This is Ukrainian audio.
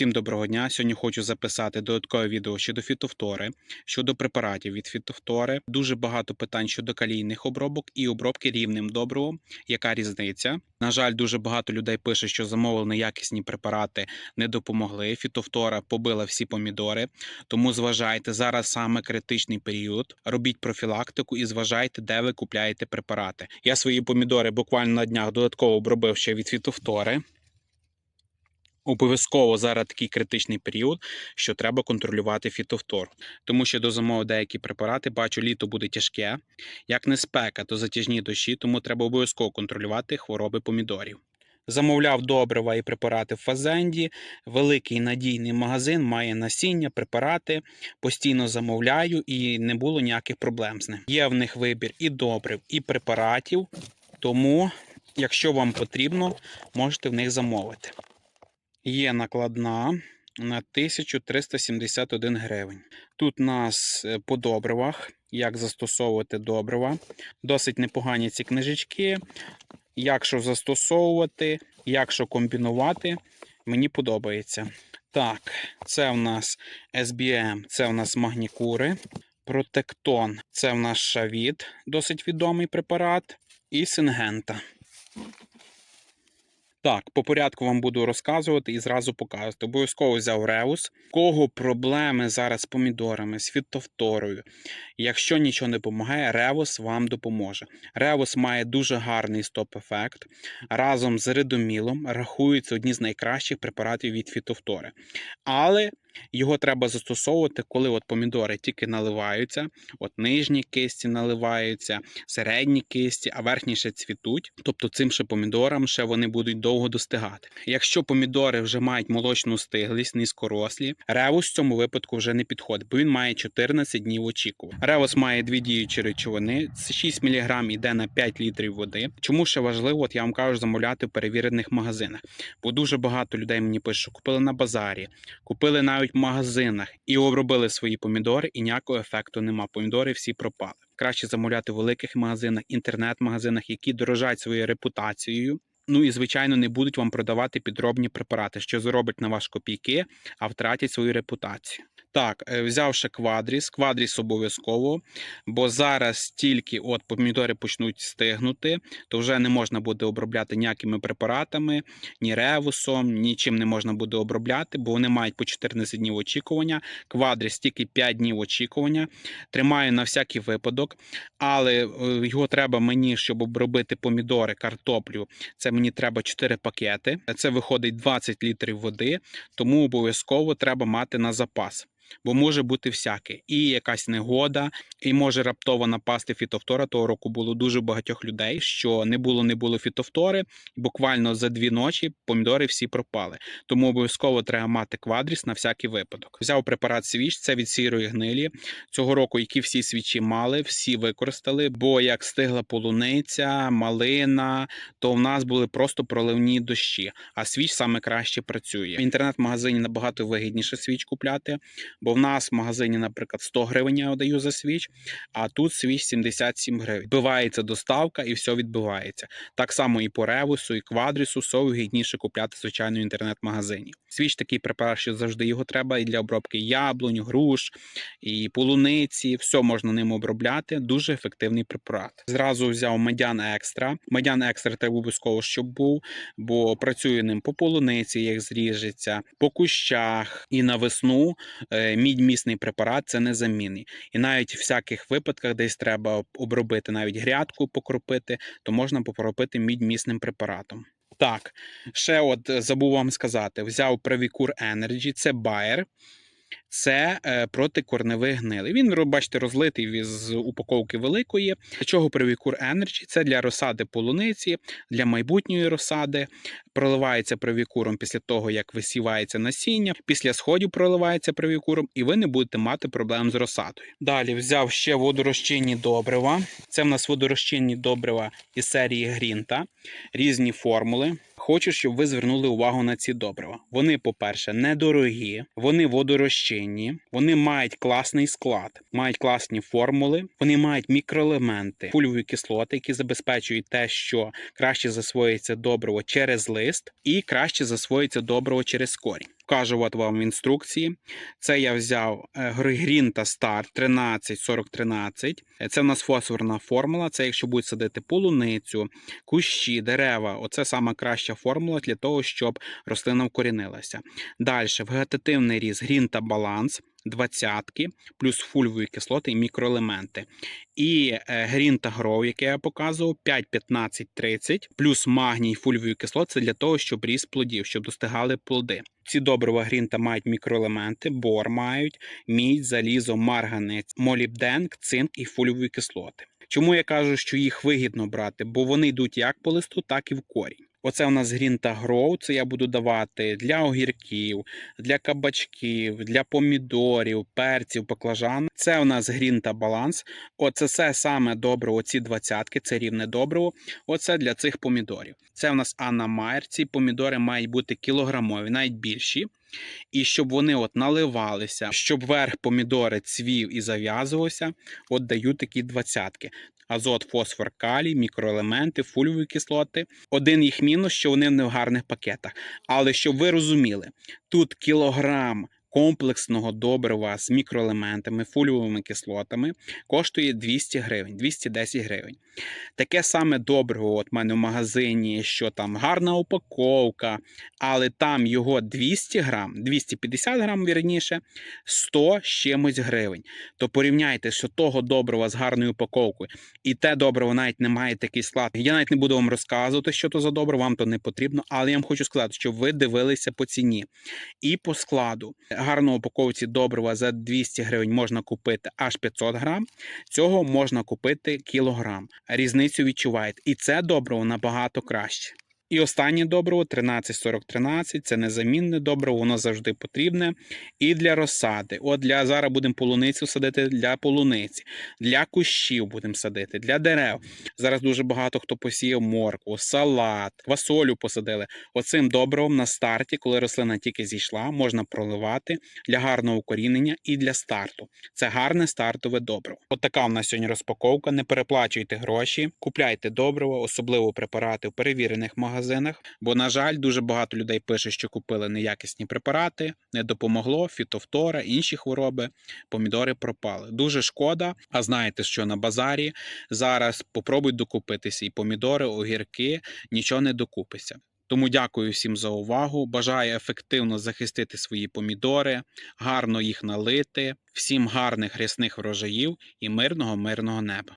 Всім доброго дня. Сьогодні хочу записати додаткове відео щодо фітофтори, щодо препаратів від фітофтори. Дуже багато питань щодо калійних обробок і обробки рівнем доброго. Яка різниця? На жаль, дуже багато людей пише, що замовили неякісні препарати не допомогли. Фітофтора побила всі помідори. Тому зважайте зараз саме критичний період. Робіть профілактику і зважайте, де ви купляєте препарати. Я свої помідори буквально на днях додатково обробив ще від фітофтори. Обов'язково зараз такий критичний період, що треба контролювати фітофтор, тому що до замови деякі препарати бачу, літо буде тяжке. Як не спека, то затяжні дощі, тому треба обов'язково контролювати хвороби помідорів. Замовляв добрива і препарати в Фазенді. Великий надійний магазин має насіння, препарати. Постійно замовляю і не було ніяких проблем з ним. Є в них вибір і добрив, і препаратів. Тому, якщо вам потрібно, можете в них замовити. Є накладна на 1371 гривень. Тут у нас е, по добривах, як застосовувати добрива. Досить непогані ці книжечки. Як що застосовувати, як що комбінувати, мені подобається. Так, це в нас SBM, це в нас магнікури. Протектон це в нас шавіт, досить відомий препарат. І сингента. Так, по порядку вам буду розказувати і зразу показувати. Обов'язково взяв реус. Кого проблеми зараз з помідорами, з фітофторою. Якщо нічого не допомагає, реус вам допоможе. Реус має дуже гарний стоп-ефект. Разом з редомілом рахується одні з найкращих препаратів від фітофтори. Але його треба застосовувати, коли от помідори тільки наливаються, от нижні кисті наливаються, середні кисті, а верхні ще цвітуть. Тобто цим ще помідорам ще вони будуть довго достигати. Якщо помідори вже мають молочну стиглість, низькорослі, ревус в цьому випадку вже не підходить, бо він має 14 днів очікування. Ревус має дві діючі речовини, 6 мг йде на 5 літрів води. Чому ще важливо, от я вам кажу, замовляти в перевірених магазинах. Бо дуже багато людей мені пишуть, що купили на базарі, купили навіть в магазинах і обробили свої помідори, і ніякого ефекту нема. Помідори всі пропали. Краще замовляти в великих магазинах, інтернет-магазинах, які дорожать своєю репутацією. Ну і звичайно не будуть вам продавати підробні препарати, що зароблять на вас копійки, а втратять свою репутацію. Так, е, взявши квадріс, квадріс обов'язково, бо зараз тільки от помідори почнуть стигнути, то вже не можна буде обробляти ніякими препаратами, ні ревусом, нічим не можна буде обробляти, бо вони мають по 14 днів очікування. Квадріс тільки 5 днів очікування. Тримаю на всякий випадок, але е, його треба мені, щоб обробити помідори, картоплю. Це мені треба 4 пакети. Це виходить 20 літрів води, тому обов'язково треба мати на запас. Бо може бути всяке, і якась негода, і може раптово напасти фітофтора. Того року було дуже багатьох людей, що не було, не було фітофтори. Буквально за дві ночі помідори всі пропали. Тому обов'язково треба мати квадріс на всякий випадок. Взяв препарат свіч, це від сірої гнилі. Цього року, які всі свічі мали, всі використали. Бо як стигла полуниця, малина, то в нас були просто проливні дощі. А свіч саме краще працює. В інтернет-магазині набагато вигідніше свіч купляти. Бо в нас в магазині, наприклад, 100 гривень я даю за свіч, а тут свіч 77 гривень. Вбивається доставка і все відбувається. Так само і по ревусу, і квадрісу, все вигідніше купляти звичайно в інтернет-магазині. Свіч такий препарат, що завжди його треба і для обробки яблунь, груш, і полуниці. Все можна ним обробляти. Дуже ефективний препарат. Зразу взяв медян екстра. Медян екстра треба обов'язково, щоб був, бо працює ним по полуниці, як зріжеться, по кущах і на весну. Мідь-місний препарат це незамінний. І навіть в всяких випадках, десь треба обробити навіть грядку, покропити, то можна покропити мідь-місним препаратом. Так, ще от е, забув вам сказати: взяв Previcur Energy, це Bayer. Це е, проти корневих. Він, бачите, розлитий з упаковки великої. Для чого Previcur Energy? Це для розсади полуниці, для майбутньої розсади. Проливається привікуром після того, як висівається насіння. Після сходів проливається привікуром, і ви не будете мати проблем з розсадою. Далі взяв ще водорозчинні добрива. Це в нас водорозчинні добрива із серії Грінта, різні формули. Хочу, щоб ви звернули увагу на ці добрива. Вони, по-перше, недорогі, вони водорозчинні, вони мають класний склад, мають класні формули, вони мають мікроелементи, пульові кислоти, які забезпечують те, що краще засвоїться добриво через лист і краще засвоїться добриво через корінь. Вкажу от вам інструкції. Це я взяв Грін та Стар 13 40 13. Е, Це в нас фосфорна формула. Це якщо будуть садити полуницю, кущі, дерева. Оце сама краща формула для того, щоб рослина вкорінилася. Далі вегетативний різ, грін та Баланс. Двадцятки, плюс фульвові кислоти і мікроелементи. І е, Грінта Гроу, яке я показував, 5, 15, 30, плюс магній фульвові кислоти це для того, щоб ріс плодів, щоб достигали плоди. Ці добрива Грінта мають мікроелементи, бор мають, мідь, залізо, марганець, молібден, цинк і фульвові кислоти. Чому я кажу, що їх вигідно брати? Бо вони йдуть як по листу, так і в корінь. Оце у нас Грінта Гроу, це я буду давати для огірків, для кабачків, для помідорів, перців, баклажан. Це у нас Грінта Баланс. Оце все саме добре, оці двадцятки, це рівне добриво. Оце для цих помідорів. Це у нас Анна Майер. Ці помідори мають бути кілограмові, навіть більші. І щоб вони от наливалися, щоб верх помідори цвів і зав'язувався, от даю такі двадцятки. Азот, фосфор, калій, мікроелементи, фульвові кислоти. Один їх мінус, що вони не в гарних пакетах. Але щоб ви розуміли, тут кілограм комплексного добрива з мікроелементами, фульвовими кислотами коштує 200 гривень, 210 гривень. Таке саме добриво от в мене в магазині, що там гарна упаковка, але там його 200 грам, 250 грам, вірніше, 100 з чимось гривень. То порівняйте, що того добрива з гарною упаковкою, і те добриво навіть не має такий склад. Я навіть не буду вам розказувати, що то за добриво, вам то не потрібно, але я вам хочу сказати, щоб ви дивилися по ціні і по складу. Гарно упаковці добрива за 200 гривень можна купити аж 500 грам. Цього можна купити кілограм. Різницю відчуваєте. І це добриво набагато краще. І останнє добриво 134013 це незамінне добриво, воно завжди потрібне. І для розсади. От для зараз будемо полуницю садити для полуниці, для кущів будемо садити, для дерев. Зараз дуже багато хто посіяв моркву, салат, квасолю посадили. Оцим добривом на старті, коли рослина тільки зійшла, можна проливати для гарного укорінення і для старту. Це гарне стартове добриво. От така у нас сьогодні розпаковка. Не переплачуйте гроші, купляйте добриво, особливо препарати в перевірених магазинах. Бо, на жаль, дуже багато людей пише, що купили неякісні препарати, не допомогло, фітофтора, інші хвороби, помідори пропали. Дуже шкода. А знаєте, що на базарі зараз попробують докупитися і помідори, огірки, нічого не докупиться. Тому дякую всім за увагу. Бажаю ефективно захистити свої помідори, гарно їх налити, всім гарних рясних врожаїв і мирного мирного неба.